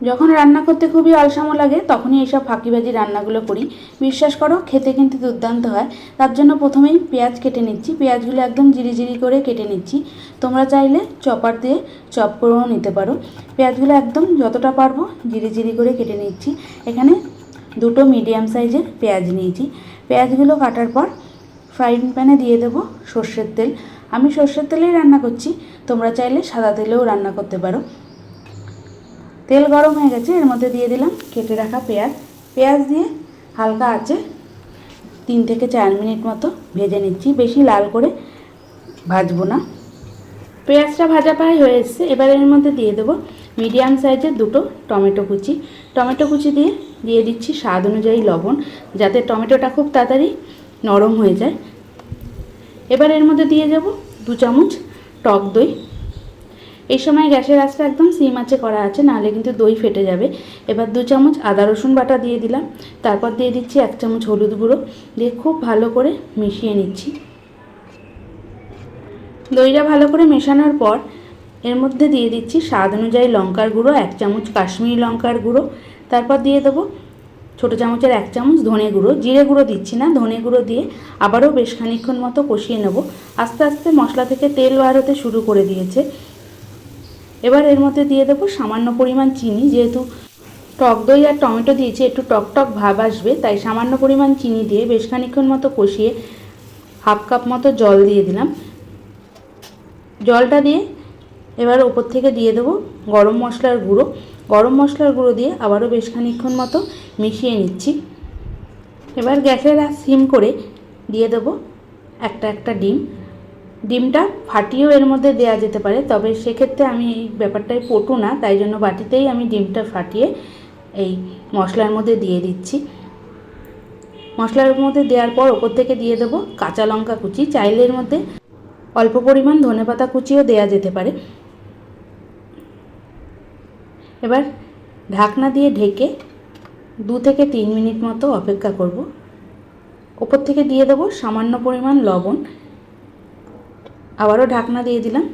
যখন রান্না করতে খুবই অলসামো লাগে, তখনই এইসব ফাঁকিবাজি রান্নাগুলো করি। বিশ্বাস করো, খেতে কিন্তু দুর্দান্ত হয়। তার জন্য প্রথমেই পেঁয়াজ কেটে নিচ্ছি। পেঁয়াজগুলো একদম জিরি জিরি করে কেটে নিচ্ছি। তোমরা চাইলে চপার দিয়ে চপ করেও নিতে পারো। পেঁয়াজগুলো একদম যতটা পারব জিরি জিরি করে কেটে নিচ্ছি। এখানে দুটো মিডিয়াম সাইজের পেঁয়াজ নিয়েছি। পেঁয়াজগুলো কাটার পর ফ্রাইং প্যানে দিয়ে দেবো সর্ষের তেল। আমি সর্ষের তেলেই রান্না করছি। তোমরা চাইলে সাদা তেলেও রান্না করতে পারো। তেল গরম হয়ে গেছে, এর মধ্যে দিয়ে দিলাম কেটে রাখা পেঁয়াজ। পেঁয়াজ দিয়ে হালকা আছে তিন থেকে চার মিনিট মতো ভেজে নিচ্ছি, বেশি লাল করে ভাজবো না। পেঁয়াজটা ভাজা প্রায় হয়ে এসছে, এবার এর মধ্যে দিয়ে দেবো মিডিয়াম সাইজের দুটো টমেটো কুচি। টমেটো কুচি দিয়ে দিয়ে দিচ্ছি স্বাদ অনুযায়ী লবণ, যাতে টমেটোটা খুব তাড়াতাড়ি নরম হয়ে যায়। এবার এর মধ্যে দিয়ে যাব দু চামচ টক দই। এই সময় গ্যাসের আঁচটা একদম সিম আঁচে করা আছে, নাহলে কিন্তু দই ফেটে যাবে। এবার দু চামচ আদা, রসুন বাটা দিয়ে দিলাম। তারপর দিয়ে দিচ্ছি এক চামচ হলুদ গুঁড়ো। দিয়ে খুব ভালো করে মিশিয়ে নিচ্ছি। দইটা ভালো করে মেশানোর পর এর মধ্যে দিয়ে দিচ্ছি স্বাদ অনুযায়ী লঙ্কার গুঁড়ো, এক চামচ কাশ্মীরি লঙ্কার গুঁড়ো। তারপর দিয়ে দেবো ছোটো চামচের এক চামচ ধনে গুঁড়ো। জিরে গুঁড়ো দিচ্ছি না, ধনে গুঁড়ো দিয়ে আবারও বেশ খানিক্ষণ মতো কষিয়ে নেব। আস্তে আস্তে মশলা থেকে তেল বার হতে শুরু করে দিয়েছে। এবার এর মধ্যে দিয়ে দেবো সামান্য পরিমাণ চিনি, যেহেতু টক দই আর টমেটো দিয়েছি, একটু টক টক ভাব আসবে, তাই সামান্য পরিমাণ চিনি দিয়ে বেশ খানিক্ষণ মতো কষিয়ে হাফ কাপ মতো জল দিয়ে দিলাম। জলটা দিয়ে এবার ওপর থেকে দিয়ে দেবো গরম মশলার গুঁড়ো। গরম মশলার গুঁড়ো দিয়ে আবারও বেশ খানিক্ষণ মতো মিশিয়ে নিচ্ছি। এবার গ্যাসের আর সিম করে দিয়ে দেবো একটা একটা ডিম। ডিমটা ফাটিয়েও এর মধ্যে দেওয়া যেতে পারে। তবে সেক্ষেত্রে আমি এই ব্যাপারটায় পটু না, তাই জন্য বাটিতেই আমি ডিমটা ফাটিয়ে এই মশলার মধ্যে দিয়ে দিচ্ছি। মশলার মধ্যে দেওয়ার পর ওপর থেকে দিয়ে দেবো কাঁচা লঙ্কা কুচি। চাইলে এর মধ্যে অল্প পরিমাণ ধনেপাতা কুচিও দেওয়া যেতে পারে। এবার ঢাকনা দিয়ে ঢেকে দু থেকে তিন মিনিট মতো অপেক্ষা করব। ওপর থেকে দিয়ে দেবো সামান্য পরিমাণ লবণ। আবারও ঢাকনা দিয়ে দিলাম।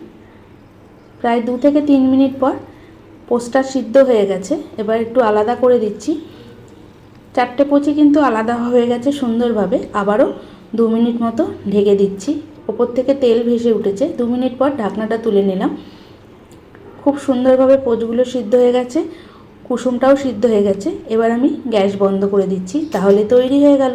প্রায় দু থেকে তিন মিনিট পর পোস্টটা সিদ্ধ হয়ে গেছে। এবার একটু আলাদা করে দিচ্ছি। চারটে পচি কিন্তু আলাদা হয়ে গেছে সুন্দরভাবে। আবারও দু মিনিট মতো ঢেকে দিচ্ছি। ওপর থেকে তেল ভেসে উঠেছে। দু মিনিট পর ঢাকনাটা তুলে নিলাম। খুব সুন্দরভাবে পোচগুলো সিদ্ধ হয়ে গেছে। কুসুমটাও সিদ্ধ হয়ে গেছে। এবার আমি গ্যাস বন্ধ করে দিচ্ছি। তাহলে তৈরি হয়ে গেল।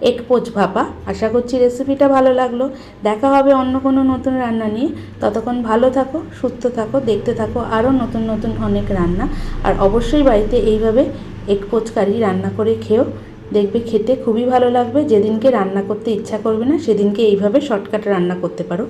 এক পোচ ভাপা। আশা করছি রেসিপিটা ভালো লাগল। দেখা হবে অন্য কোনো নতুন রান্না নিয়ে। ততক্ষণ ভালো থাকো, সুস্থ থাকো, দেখতে থাকো আরও নতুন নতুন অনেক রান্না। আর অবশ্যই বাড়িতে এইভাবে এক পোচ কারি রান্না করে খেও। দেখবে খেতে খুবই ভালো লাগবে। যেদিনকে রান্না করতে ইচ্ছা করবে না, সেদিনকে এইভাবে শর্টকাট রান্না করতে পারো।